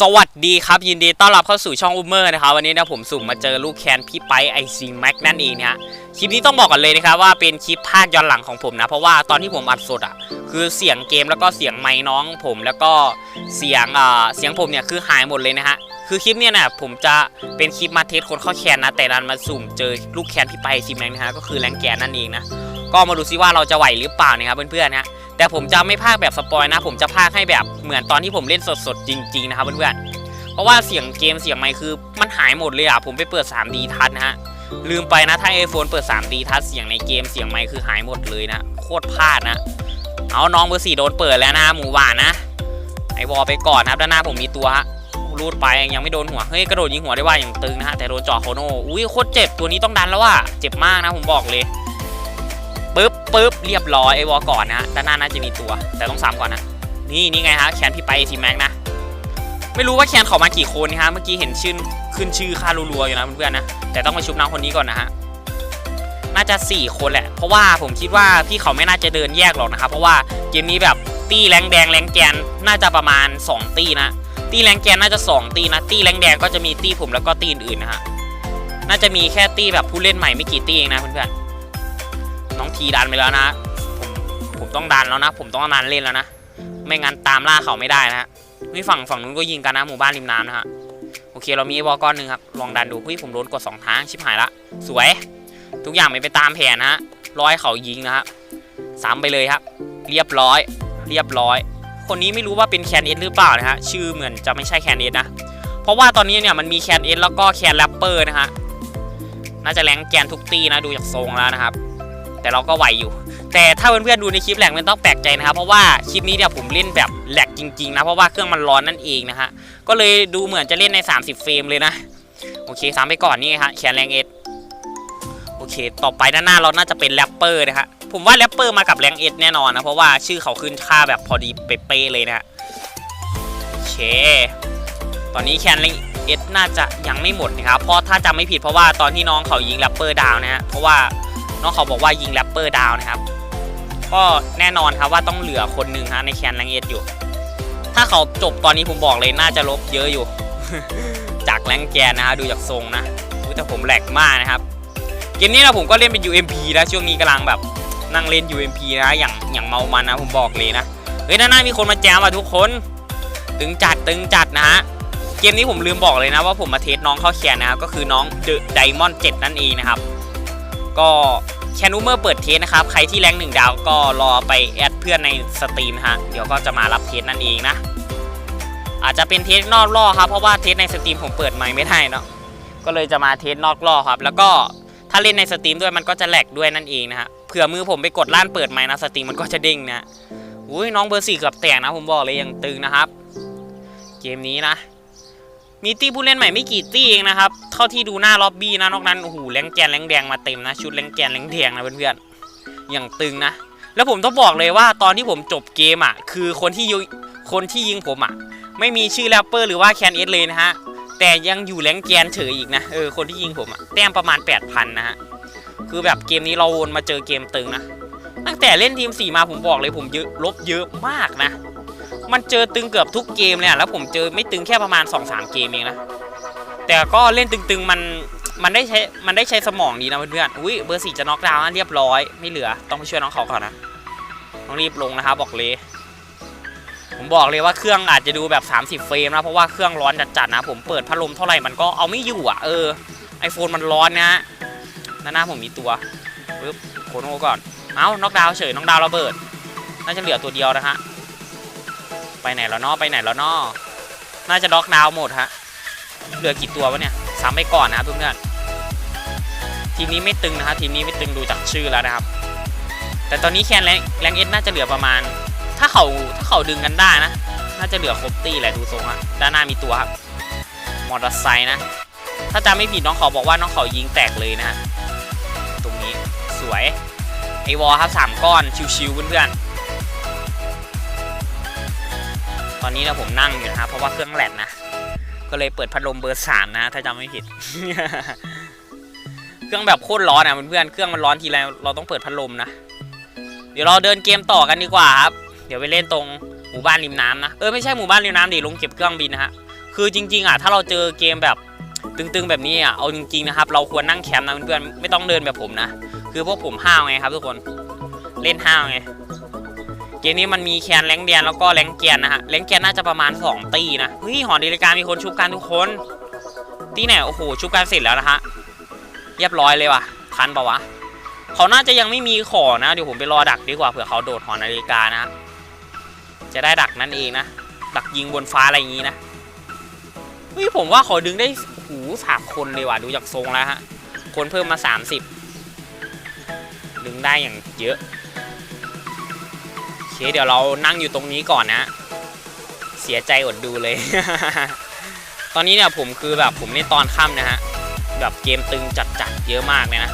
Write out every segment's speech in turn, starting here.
สวัสดีครับ ยินดีต้อนรับเข้าสู่ช่องอูเมอร์นะครับวันนี้นะผมสุ่มมาเจอลูกแคนพี่ไปไอซีแม็กนั่นเองเนี่ยคลิปนี้ต้องบอกก่อนเลยนะครับว่าเป็นคลิปภาคย้อนหลังของผมนะ เพราะว่าตอนที่ผมอัดสดอะคือเสียงเกมแล้วก็เสียงไม้น้องผมแล้วก็เสียงอ่าเสียงผมเนี่ยคือหายหมดเลยนะฮะคือคลิปเนี่ยนะผมจะเป็นคลิปมาเทสคนเข้าแคนนะแต่ดันมาสุ่มเจอลูกแคนพี่ไปไอซีแม็กนะฮะก็คือแรงแกนนั่นเองนะก็มาดูซิว่าเราจะไหวหรือเปล่านะครับเพื่อนๆนะ แต่ผมจะไม่พากแบบสปอยนะ ผมจะพากให้แบบเหมือนตอนที่ผมเล่นสดๆ จริง ๆ นะครับเพื่อนๆเพราะว่าเสียงเกมเสียงไมค์คือมันหายหมดเลยอะผมไปเปิด 3D ทัชนะฮะลืมไปนะถ้า iPhone เปิด 3D ทัชเสียงในเกมเสียงไมค์คือหายหมดเลยนะโคตรพลาดนะ เอาน้องเบอร์สี่โดนเปิดแล้วนะหมูหวานนะไอวอลไปก่อนนะครับด้านหน้าผมมีตัวฮะรูดไปยังไม่โดนหัวเฮ้ยกระโดดยิงหัวได้ว่าอย่างตึงนะฮะแต่โดนจ่อโคโนอุ้ยโคตรเจ็บตัวนี้ต้องดันแล้วว่ะเจ็บมากนะผมบอกเลย ปึ๊บปึ๊บเรียบร้อยไอวอลก่อนนะฮะด้านหน้าน่าจะมีตัว แต่ต้องซ้ำก่อนนะ นี่นี่ไงฮะแคนพี่ไปทีแม็กนะ ไม่รู้ว่าแคนเขามากี่คนนะฮะเมื่อกี้เห็นชื่อขึ้นชื่อค่ารัวๆอยู่นะเพื่อนๆนะ แต่ต้องมาชุบน้องคนนี้ก่อนนะฮะน่าจะ 4 คนแหละ เพราะว่าผมคิดว่าพี่เขาไม่น่าจะเดินแยกหรอกนะครับ เพราะว่าเกมนี้แบบตี้แรงแดงแรงแกนน่าจะประมาณ 2 ตี้นะ ตี้แรงแกนน่าจะ 2 ตี้นะ ตี้แรงแดงก็จะมีตี้ผมแล้วก็ตี้อื่นนะฮะ น่าจะมีแค่ตี้แบบผู้เล่นใหม่ไม่กี่ตี้เองนะเพื่อนๆ น้องทีดันไปแล้วนะผมผมต้องดันแล้วนะ ผมต้องนานเล่นแล้วนะ ไม่งั้นตามล่าเขาไม่ได้นะฮะนี่ฝั่งฝั่งนู้นก็ยิงกันนะหมู่บ้านริมน้ำนะฮะโอเคเรามีบอลก้อนหนึ่งครับลองดันดูเฮ้ยผมโดนกดสองทางชิบหายละสวย ทุกอย่างไม่ไปตามแผนนะฮะร้อยเขายิงนะฮะซ้ำไปเลยครับ เรียบร้อย เรียบร้อย คนนี้ไม่รู้ว่าเป็นแคนเอสหรือเปล่านะฮะชื่อเหมือนจะไม่ใช่แคนเอสนะเพราะว่าตอนนี้เนี่ยมันมีแคนเอสแล้วก็แคนแรปเปอร์นะฮะน่าจะแรงแกนทุกตีนะดูจากทรงแล้วนะครับ แต่เราก็ไหวอยู่ แต่ถ้าเพื่อนๆดูในคลิปแหลกไม่ต้องแปลกใจนะครับ เพราะว่าคลิปนี้เนี่ยผมเล่นแบบแหลกจริงๆนะเพราะว่าเครื่องมันร้อนนั่นเองนะฮะก็เลยดูเหมือนจะเล่นใน 30 เฟรมเลยนะโอเคซ้ำไปก่อนนี่ฮะแขนแรงเอสโอเค ต่อไปด้านหน้าเราน่าจะเป็นแรปเปอร์นะฮะผมว่าแรปเปอร์มากับแรงเอสแน่นอนนะเพราะว่าชื่อเขาขึ้นค่าแบบพอดีเป๊ะเลยนะฮะโอเค ตอนนี้แคนแรงเอสน่าจะยังไม่หมดนะครับเพราะถ้าจำไม่ผิดเพราะว่าตอนที่น้องเขายิงแรปเปอร์ดาวนะฮะเพราะว่า น้องเขาบอกว่ายิงแรปเปอร์ดาวนะครับ ก็แน่นอนครับว่าต้องเหลือคนหนึ่งฮะในแคนแรงเอสอยู่ ถ้าเขาจบตอนนี้ผมบอกเลยน่าจะลบเยอะอยู่ จากแรงแกนนะฮะดูจากทรงนะแต่ผมแหลกมากนะครับ เกมนี้นะผมก็เล่นเป็น UMP นะช่วงนี้กำลังแบบนั่งเล่น UMP นะอย่างอย่างเมามันนะผมบอกเลยนะเฮ้ยด้านหน้ามีคนมาแจมอะทุกคน ตึงจัดตึงจัดนะฮะเกมนี้ผมลืมบอกเลยนะว่าผมมาเทสน้องเข้าแคนนะครับก็คือน้อง The Diamond 7นั่นเองนะครับ ก็ แคนอูเมอร์เปิดเทสนะครับ ใครที่แรงหนึ่งดาวก็รอไปแอดเพื่อนในสตรีมฮะ เดี๋ยวก็จะมารับเทสนั่นเองนะ อาจจะเป็นเทสนอกล่อครับ เพราะว่าเทสในสตรีมผมเปิดไมค์ไม่ได้เนาะ ก็เลยจะมาเทสนอกล่อครับ แล้วก็ถ้าเล่นในสตรีมด้วยมันก็จะแหลกด้วยนั่นเองนะฮะ เผื่อมือผมไปกดล้านเปิดไมค์นะสตรีมมันก็จะเด้งนะอุ้ยน้องเบอร์สี่เกือบแตกนะผมบอกเลยยังตึงนะครับ เกมนี้นะ มีตี้ผู้เล่นใหม่ไม่กี่ตี้เองนะครับ เท่าที่ดูหน้าล็อบบี้นะนอกนั้นโอ้โหแรงแกนแรงแดงมาเต็มนะ ชุดแรงแกนแรงแดงนะเพื่อนๆอย่างตึงนะ แล้วผมต้องบอกเลยว่าตอนที่ผมจบเกมอะคือคนที่ยิงคนที่ยิงผมอะไม่มีชื่อแรปเปอร์หรือว่าแคนเอสเลยนะฮะแต่ยังอยู่แรงแกนเฉยอีกนะเออคนที่ยิงผมอะแต้มประมาณ 8,000นะฮะคือแบบเกมนี้เราวนมาเจอเกมตึงนะตั้งแต่เล่นทีม4มาผมบอกเลยผมเยอะลบเยอะมากนะ มันเจอตึงเกือบทุกเกมเลยอะแล้วผมเจอไม่ตึงแค่ประมาณ 2-3 เกมเองนะ แต่ก็เล่นตึงๆมันมันได้ใช้ มันได้ใช้สมองดีนะเพื่อนๆ อุ้ยเบอร์สี่จะน็อกดาวน์เรียบร้อย ไม่เหลือ ต้องไปช่วยน้องเขาก่อนนะ ต้องรีบลงนะครับบอกเลย ผมบอกเลยว่าเครื่องอาจจะดูแบบ 30 เฟรมนะ เพราะว่าเครื่องร้อนจัดๆนะ ผมเปิดพัดลมเท่าไหร่มันก็เอาไม่อยู่อะ เออไอโฟนมันร้อนนะฮะด้าหน้าผมมีตัวปึ๊บโคโน่ก่อน เอ้า น็อกดาวน์เฉย น็อกดาวน์ระเบิด น่าจะเหลือตัวเดียวนะฮะ ไปไหนแล้วเนาะไปไหนแล้วเนาะน่าจะน็อกดาวน์หมดฮะเหลือกี่ตัววะเนี่ยซ้ำไปก่อนนะครับเพื่อนๆทีมนี้ไม่ตึงนะครับทีมนี้ไม่ตึงดูจากชื่อแล้วนะครับ แต่ตอนนี้แคนแรงแรงเอสน่าจะเหลือประมาณ ถ้าเขาถ้าเขาดึงกันได้นะ น่าจะเหลือครบตีแหละดูทรงอะด้านหน้ามีตัวครับมอเตอร์ไซค์นะ ถ้าจำไม่ผิดน้องเขาบอกว่าน้องเขายิงแตกเลยนะฮะตรงนี้สวยไอวอลครับสามก้อนชิวๆเพื่อนๆ ตอนนี้นะผมนั่งอยู่นะครับเพราะว่าเครื่องแลกนะ ก็เลยเปิดพัดลมเบอร์สามนะ ถ้าจำไม่ผิด เครื่องแบบโคตรร้อนอะเพื่อนๆเครื่องมันร้อนทีไรเราต้องเปิดพัดลมนะ เดี๋ยวเราเดินเกมต่อกันดีกว่าครับ เดี๋ยวไปเล่นตรงหมู่บ้านริมน้ำนะ เออไม่ใช่หมู่บ้านริมน้ำดิลงเก็บเครื่องบินนะฮะ คือจริง ๆอะถ้าเราเจอเกมแบบตึงๆแบบนี้อะ เอาจริงๆนะครับ เราควรนั่งแคมป์นะเพื่อนๆไม่ต้องเดินแบบผมนะ คือพวกผมห้าวไงครับทุกคน เล่นห้าวไง เกมนี้มันมีแคนแรงเดียนแล้วก็แรงเกียนนะฮะแรงเกียนน่าจะประมาณ 2 ตีนะเฮ้ยหอนาฬิกามีคนชุบกันทุกคน ตีไหนโอ้โหชุบกันเสร็จแล้วนะฮะเรียบร้อยเลยว่ะทันปะวะเขาน่าจะยังไม่มีขอนะเดี๋ยวผมไปรอดักดีกว่าเผื่อเขาโดดหอนาฬิกานะฮะจะได้ดักนั่นเองนะดักยิงบนฟ้าอะไรอย่างนี้นะเฮ้ยผมว่าเขาดึงได้โอ้โหสามคนเลยว่ะดูจากทรงแล้วฮะคนเพิ่มมา 30 ดึงได้อย่างเยอะ เคเดี๋ยวเรานั่งอยู่ตรงนี้ก่อนนะ เสียใจอดดูเลย ตอนนี้เนี่ยผมคือแบบผมเล่นตอนค่ำนะฮะ แบบเกมตึงจัดๆเยอะมากเลยนะ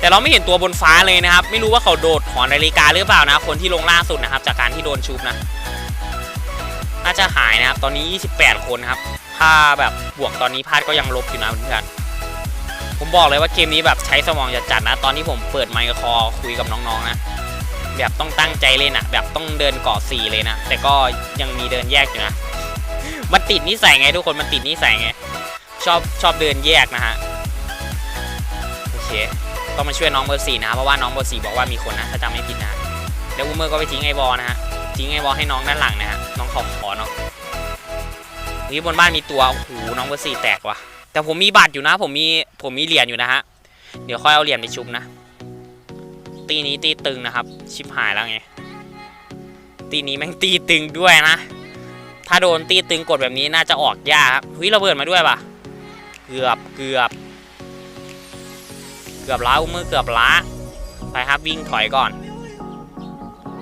แต่เราไม่เห็นตัวบนฟ้าเลยนะครับ ไม่รู้ว่าเขาโดดหอนาฬิกาหรือเปล่านะ คนที่ลงล่าสุดนะครับ จากการที่โดนชุบนะ น่าจะหายนะครับ ตอนนี้ 28 คนครับ ถ้าแบบบวกตอนนี้พลาดก็ยังลบอยู่นะเพื่อนๆผมบอกเลยว่าเกมนี้แบบใช้สมองจัดๆนะ ตอนที่ผมเปิดไมค์คอคุยกับน้องๆนะ แบบต้องตั้งใจเล่นะแบบต้องเดินเกาะสี่เลยนะ แต่ก็ยังมีเดินแยกอยู่นะ มันติดนิสัยไงทุกคน มันติดนิสัยไง ชอบชอบเดินแยกนะฮะ โอเค ต้องมาช่วยน้องเบอร์สี่นะ เพราะว่าน้องเบอร์สี่บอกว่ามีคนนะ ถ้าจำไม่ผิดนะ แล้วอูเมอร์ก็ไปทิ้งไอ้บอนะฮะ ทิ้งไอ้บอให้น้องด้านหลังนะฮะ น้องขอขอเนาะนี่บนบ้านมีตัว โอ้โห น้องเบอร์สี่แตกว่ะ แต่ผมมีบัตรอยู่นะ ผมมี ผมมีเหรียญอยู่นะฮะ เดี๋ยวค่อยเอาเหรียญไปชุบนะ ตีนี้ตีตึงนะครับ ชิบหายแล้วไง ตีนี้แม่งตีตึงด้วยนะ ถ้าโดนตีตึงกดแบบนี้น่าจะออกยากครับเฮ้ยระเบิดมาด้วยปะเกือบเกือบ เกือบล้าอุ้มมือเกือบล้า ไปครับวิ่งถอยก่อน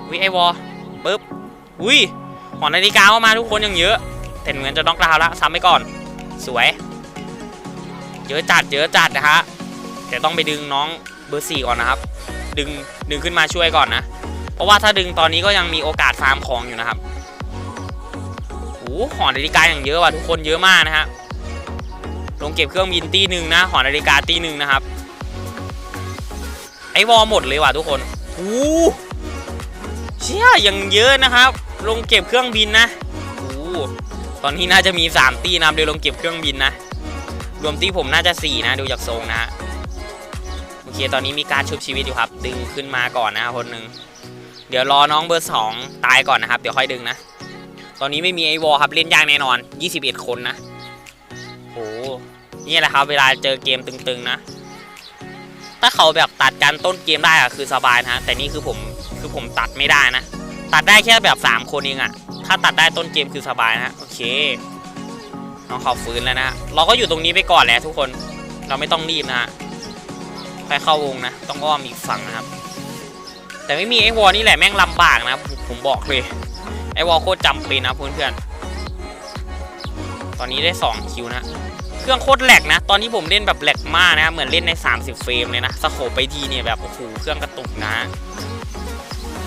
วิไอวอปึ๊บอุ้ยหอนาฬิกาเข้ามาทุกคนยังเยอะ แต่เหมือนจะน็อกดาวแล้วซ้ำไปก่อน สวย เยอะจัดเยอะจัดนะฮะแต่ต้องไปดึงน้องเบอร์สี่ก่อนนะครับ ดึงดึงขึ้นมาช่วยก่อนนะ เพราะว่าถ้าดึงตอนนี้ก็ยังมีโอกาสฟาร์มของอยู่นะครับโอ้หหอนาฬิกาอย่างเยอะว่ะทุกคนเยอะมากนะฮะลงเก็บเครื่องบินตีหนึ่งนะ หอนาฬิกาตีหนึ่งนะครับ ไอวอลหมดเลยว่ะทุกคนโอ้หเชี่ยยังเยอะนะครับ ลงเก็บเครื่องบินนะโอ้หตอนนี้น่าจะมี 3 ตีนะเดี๋ยวลงเก็บเครื่องบินนะ รวมตีผมน่าจะ 4 นะ ดูจากทรงนะฮะ เคตอนนี้มีการชุบชีวิตอยู่ครับ ดึงขึ้นมาก่อนนะครับคนหนึ่งเดี๋ยวรอน้องเบอร์ 2 ตายก่อนนะครับ เดี๋ยวค่อยดึงนะ ตอนนี้ไม่มีไอวอลครับเล่นยากแน่นอน 21 คนนะโอ้นี่แหละครับ เวลาเจอเกมตึงๆนะ ถ้าเขาแบบตัดกันต้นเกมได้อะคือสบายนะ แต่นี่คือผมคือผมตัดไม่ได้นะ ตัดได้แค่แบบ 3 คนเองอะถ้าตัดได้ต้นเกมคือสบายนะโอเคน้องเขาฟื้นแล้วนะฮะเราก็อยู่ตรงนี้ไปก่อนแหละทุกคน เราไม่ต้องรีบนะ ฮะไปเข้าวงนะ ต้องอ้อมอีกฝั่งนะครับ แต่ไม่มีไอ้วอลนี่แหละแม่งลำบากนะผมบอกเลย ไอ้วอลโคตรจำเป็นนะเพื่อนๆ ตอนนี้ได้ 2 คิวนะ เครื่องโคตรแหลกนะ ตอนนี้ผมเล่นแบบแหลกมากนะ เหมือนเล่นใน 30 เฟรมเลยนะ สโคปไปทีเนี่ยแบบโอ้โหเครื่องกระตุกนะ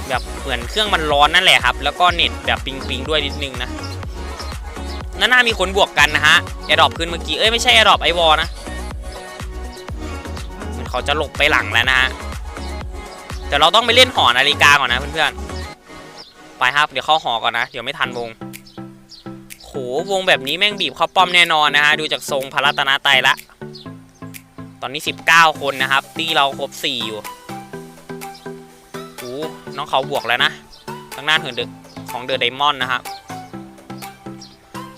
แบบเหมือนเครื่องมันร้อนนั่นแหละครับ แล้วก็เน็ตแบบปิงปิงๆด้วยนิดนึงนะน่ามีคนบวกกันนะฮะแอร์ดรอปขึ้นเมื่อกี้ เอ้ยไม่ใช่แอร์ดรอปไอวอลนะ เขาจะหลบไปหลังแล้วนะฮะแต่เราต้องไปเล่นหอนาฬิกาก่อนนะเพื่อนๆไปครับเดี๋ยวเข้าหอก่อนนะเดี๋ยวไม่ทันวงโหวงแบบนี้แม่งบีบเข้าป้อมแน่นอนนะฮะดูจากทรงพระรัตนตรัยละ ตอนนี้ 19 คนนะครับ ตีเราครบ 4 อยู่โอ้น้องเขาบวกแล้วนะทางด้านเหินเดอะของเดอะไดมอนด์นะครับ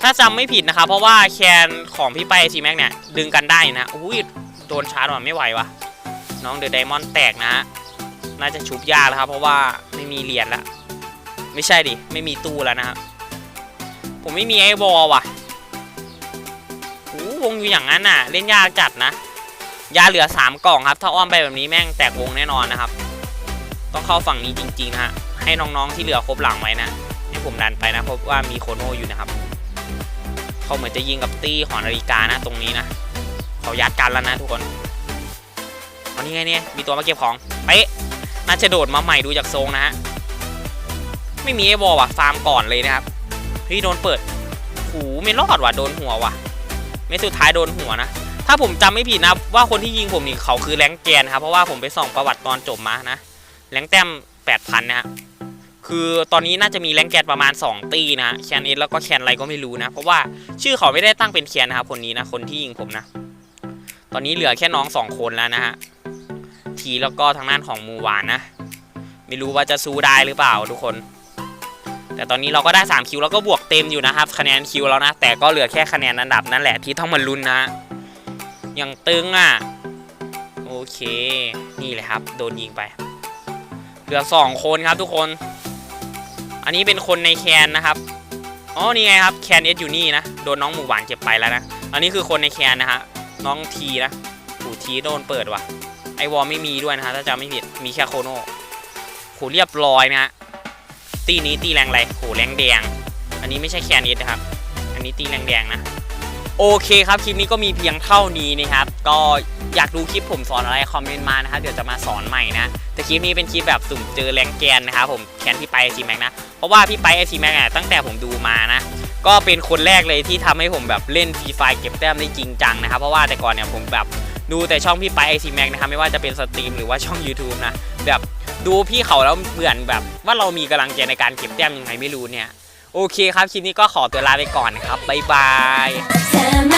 ถ้าจำไม่ผิดนะครับ เพราะว่าแคนของพี่ไปทีแม็กเนี่ย ดึงกันได้นะอุ้ย โดนชาร์จว่ะไม่ไหววะน้องเดอะไดมอนด์แตกนะฮะน่าจะชุบยากแล้วครับ เพราะว่าไม่มีเหรียญละไม่ใช่ดิ ไม่มีตู้แล้วนะครับ ผมไม่มีไอ้บอลว่ะโอ้วงอยู่อย่างนั้นน่ะ เล่นยากจัดนะ ยาเหลือ 3 กล่องครับ ถ้าอ้อมไปแบบนี้แม่งแตกวงแน่นอนนะครับ ต้องเข้าฝั่งนี้จริงๆนะฮะ ให้น้องๆที่เหลือครบหลังไว้นะ ให้ผมดันไปนะเพราะว่ามีโคโนอยู่นะครับ เขาเหมือนจะยิงกับตี้หอนาฬิกานะตรงนี้นะ เขายัดกันแล้วนะทุกคนเอานี่ไงเนี่ยมีตัวมาเก็บของเป๊ะน่าจะโดดมาใหม่ดูจากทรงนะฮะไม่มีไอ้บอลว่ะฟาร์มก่อนเลยนะครับเฮ้ยโดนเปิดหูไม่รอดว่ะโดนหัวว่ะไม่สุดท้ายโดนหัวนะถ้าผมจำไม่ผิดนะว่าคนที่ยิงผมนี่เขาคือแรงแกนครับเพราะว่าผมไปส่องประวัติตอนจบมานะแรงแต้ม8,000นะฮะคือตอนนี้น่าจะมีแรงแกนประมาณ 2 ตีนะแคนเอสแล้วก็แคนอะไรก็ไม่รู้นะ เพราะว่าชื่อเขาไม่ได้ตั้งเป็นแคนนะครับคนนี้นะคนที่ยิงผมนะ ตอนนี้เหลือแค่น้องสองคนแล้วนะฮะ ทีแล้วก็ทางด้านของมูวานนะ ไม่รู้ว่าจะสู้ได้หรือเปล่าทุกคน แต่ตอนนี้เราก็ได้ 3 คิวแล้วก็บวกเต็มอยู่นะครับ คะแนนคิวแล้วนะ แต่ก็เหลือแค่คะแนนอันดับนั่นแหละที่ต้องมาลุ้นนะฮะยังตึงอะ โอเค นี่เลยครับ โดนยิงไป เหลือ 2 คนครับทุกคน อันนี้เป็นคนในแคนนะครับ อ๋อ นี่ไงครับ แคนเอสอยู่นี่นะ โดนน้องหมูหวานเก็บไปแล้วนะ อันนี้คือคนในแคนนะฮะ น้องทีนะผูทีโดนเปิดว่ะ ไอวอลไม่มีด้วยนะฮะถ้าจำไม่ผิด มีแค่โคโน่โหเรียบร้อยนะฮะ ตีนี้ตีแรงไรโหแรงแดง อันนี้ไม่ใช่แคนเอสนะครับ อันนี้ตีแรงแดงนะ โอเคครับคลิปนี้ก็มีเพียงเท่านี้นะครับ ก็อยากดูคลิปผมสอนอะไรคอมเมนต์มานะครับเดี๋ยวจะมาสอนใหม่นะ แต่คลิปนี้เป็นคลิปแบบสุ่มเจอแรงแกนนะครับผมแคนพี่ไปไอซีแม็กนะ เพราะว่าพี่ไปไอซีแม็กอะตั้งแต่ผมดูมานะ ก็เป็นคนแรกเลยที่ทำให้ผมแบบเล่นฟรีไฟเก็บแต้มได้จริงจังนะครับ เพราะว่าแต่ก่อนเนี่ยผมแบบดูแต่ช่องพี่ไปไอซีแม็กนะครับไม่ว่าจะเป็นสตรีมหรือว่าช่อง YouTube นะแบบดูพี่เขาแล้วเหมือนแบบ ว่าเรามีกำลังใจในการเก็บแต้มยังไงไม่รู้เนี่ย โอเคครับคลิปนี้ก็ขอตัวลาไปก่อนครับบ๊ายบายเธอม